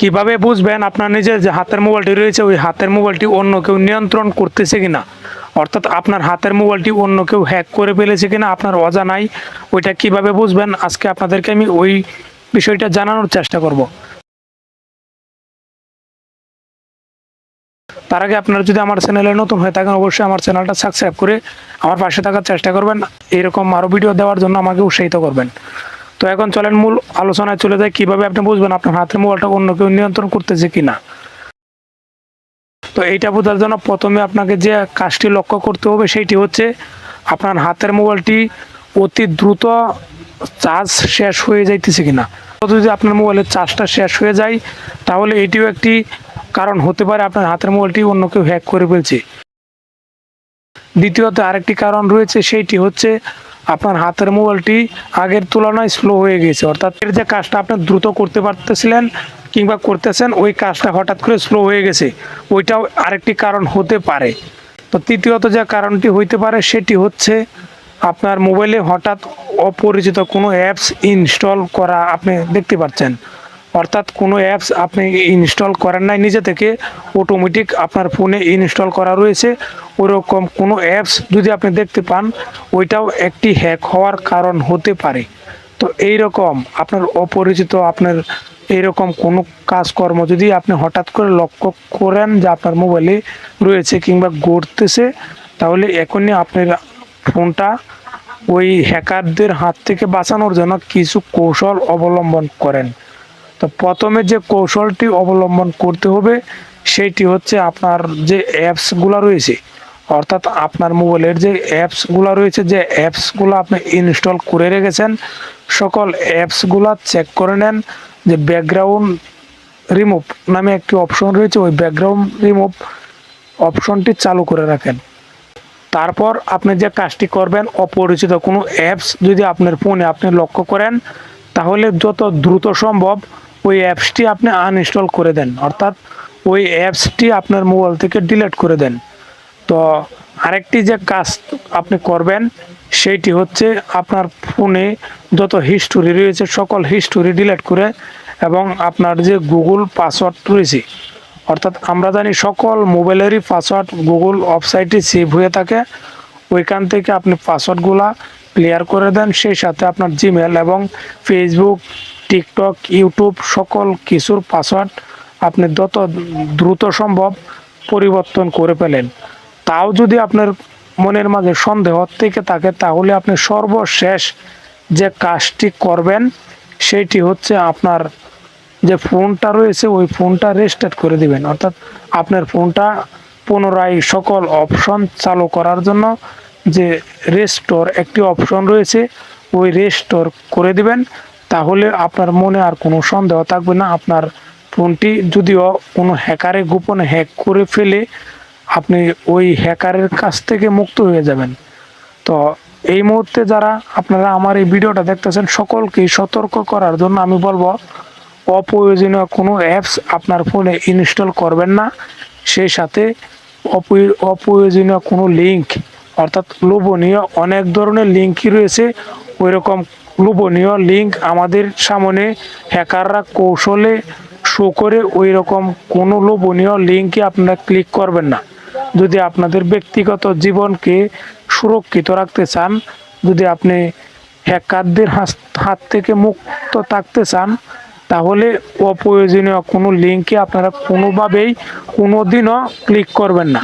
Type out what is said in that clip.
কীভাবে বুঝবেন আপনার নিজের যে হাতের মোবাইলটি রয়েছে, ওই হাতের মোবাইলটি অন্য কেউ নিয়ন্ত্রণ করতেছে কিনা? অর্থাৎ আপনার হাতের মোবাইলটি অন্য কেউ হ্যাক করে ফেলেছে কিনা, আপনার অজানাই, ওইটা কীভাবে বুঝবেন? আজকে আপনাদেরকে আমি ওই বিষয়টা জানানোর চেষ্টা করব। তার আগে আপনারা যদি আমার চ্যানেলে নতুন হয়ে থাকেন, অবশ্যই আমার চ্যানেলটা সাবস্ক্রাইব করে আমার পাশে থাকার চেষ্টা করবেন। এরকম আরও ভিডিও দেওয়ার জন্য আমাকে উৎসাহিত করবেন। তো এখন চলেন মূল আলোচনায় চলে যায় কীভাবে আপনি বুঝবেন আপনার হাতের মোবাইলটা অন্য কেউ নিয়ন্ত্রণ করতেছে কিনা? তো এইটা বোঝার জন্য প্রথমে আপনাকে যে কাজটি লক্ষ্য করতে হবে সেইটি হচ্ছে আপনার হাতের মোবাইলটি অতি দ্রুত চার্জ শেষ হয়ে যাইতেছে কিনা। যদি আপনার মোবাইলের চার্জটা শেষ হয়ে যায়, তাহলে এটিও একটি কারণ হতে পারে আপনার হাতের মোবাইলটি অন্য কেউ হ্যাক করে ফেলছে। দ্বিতীয়ত আরেকটি কারণ রয়েছে, সেইটি হচ্ছে আপনার হাতের মোবাইলটি আগের তুলনায় স্লো হয়ে গেছে। অর্থাৎ এর যে কাজটা আপনি দ্রুত করতে পারতেছিলেন কিংবা করতেছেন, ওই কাজটা হঠাৎ করে স্লো হয়ে গেছে। ওইটাও আরেকটি কারণ হতে পারে। তো তৃতীয়ত যে কারণটি হইতে পারে, সেটি হচ্ছে আপনার মোবাইলে হঠাৎ অপরিচিত কোনো অ্যাপস ইনস্টল করা আপনি দেখতে পাচ্ছেন। অর্থাৎ কোনো অ্যাপস আপনি ইনস্টল করেন নাই, নিজে থেকে অটোমেটিক আপনার ফোনে ইনস্টল করা রয়েছে। ওরকম কোনো অ্যাপস যদি আপনি দেখতে পান, ওইটাও একটি হ্যাক হওয়ার কারণ হতে পারে। তো এই রকম আপনার অপরিচিত, আপনার এইরকম কোনো কাজকর্ম যদি আপনি হঠাৎ করে লক্ষ্য করেন যে আপনার মোবাইলে রয়েছে কিংবা গড়তেছে তাহলে এখনই আপনার ফোনটা ওই হ্যাকারদের হাত থেকে বাঁচানোর জন্য কিছু কৌশল অবলম্বন করেন। তো প্রথমে যে কৌশলটি অবলম্বন করতে হবে, সেইটি হচ্ছে আপনার যে অ্যাপসগুলো রয়েছে, অর্থাৎ আপনার মোবাইলের যে অ্যাপসগুলো রয়েছে, যে অ্যাপসগুলো আপনি ইনস্টল করে রেখেছেন, সকল অ্যাপসগুলো চেক করে নেন যে ব্যাকগ্রাউন্ড রিমুভ নামে একটি অপশন রয়েছে, ওই ব্যাকগ্রাউন্ড রিমুভ অপশনটি চালু করে রাখেন। তারপর আপনি যে কাজটি করবেন, অপরিচিত কোনো অ্যাপস যদি আপনার ফোনে আপনি লক্ষ্য করেন, তাহলে যত দ্রুত সম্ভব ওই অ্যাপসটি আপনি আনইনস্টল করে দেন। অর্থাৎ ওই অ্যাপসটি আপনার মোবাইল থেকে ডিলিট করে দেন। তো আরেকটি যে কাজ আপনি করবেন, সেইটি হচ্ছে আপনার ফোনে যত হিস্টোরি রয়েছে, সকল হিস্টোরি ডিলেট করে এবং আপনার যে গুগল পাসওয়ার্ড রয়েছে, অর্থাৎ আমরা জানি সকল মোবাইলেরই পাসওয়ার্ড গুগল ওয়েবসাইটে সেভ হয়ে থাকে। ওইখান থেকে আপনি পাসওয়ার্ডগুলা ক্লিয়ার করে দেন, সেই সাথে আপনার জিমেল এবং ফেসবুক টিকটক, ইউটিউব সকল কিছুর পাসওয়ার্ড আপনি যত দ্রুত সম্ভব পরিবর্তন করে ফেলেন। তাও যদি আপনার মনের মাঝে সন্দেহ থেকে থাকে, তাহলে আপনি সর্বশেষ যে কাজটি করবেন সেইটি হচ্ছে আপনার যে ফোনটা রয়েছে, ওই ফোনটা রেস্টার্ট করে দিবেন। অর্থাৎ আপনার ফোনটা পুনরায় সকল অপশন চালু করার জন্য যে রেস্টোর একটি অপশন রয়েছে, ওই রেস্টোর করে দিবেন। তাহলে আপনার মনে আর কোনো সন্দেহ থাকবে না। আপনার ফোনটি যদিও কোনো হ্যাকারে গোপনে হ্যাক করে ফেলে আপনি ওই হ্যাকারের কাছ থেকে মুক্ত হয়ে যাবেন। তো এই মুহূর্তে যারা আপনারা আমার এই ভিডিওটা দেখতেছেন, সকলকেই সতর্ক করার জন্য আমি বলব, অপ্রয়োজনীয় কোনো অ্যাপস আপনার ফোনে ইনস্টল করবেন না। সেই সাথে অপ্রয়- অপ্রয়োজনীয় কোনো লিঙ্ক অর্থাৎ লোভনীয় অনেক ধরনের লিঙ্কই রয়েছে ওই রকম লোভনীয় লিঙ্ক আমাদের সামনে হ্যাকাররা কৌশলে শো করে ওই রকম কোনো লোভনীয় লিঙ্কে আপনারা ক্লিক করবেন না। যদি আপনাদের ব্যক্তিগত জীবনকে সুরক্ষিত রাখতে চান, যদি আপনি হ্যাকারদের হাত থেকে মুক্ত থাকতে চান, তাহলে অপ্রয়োজনীয় কোনো লিঙ্কে আপনারা কোনোভাবেই কোনো দিনও ক্লিক করবেন না।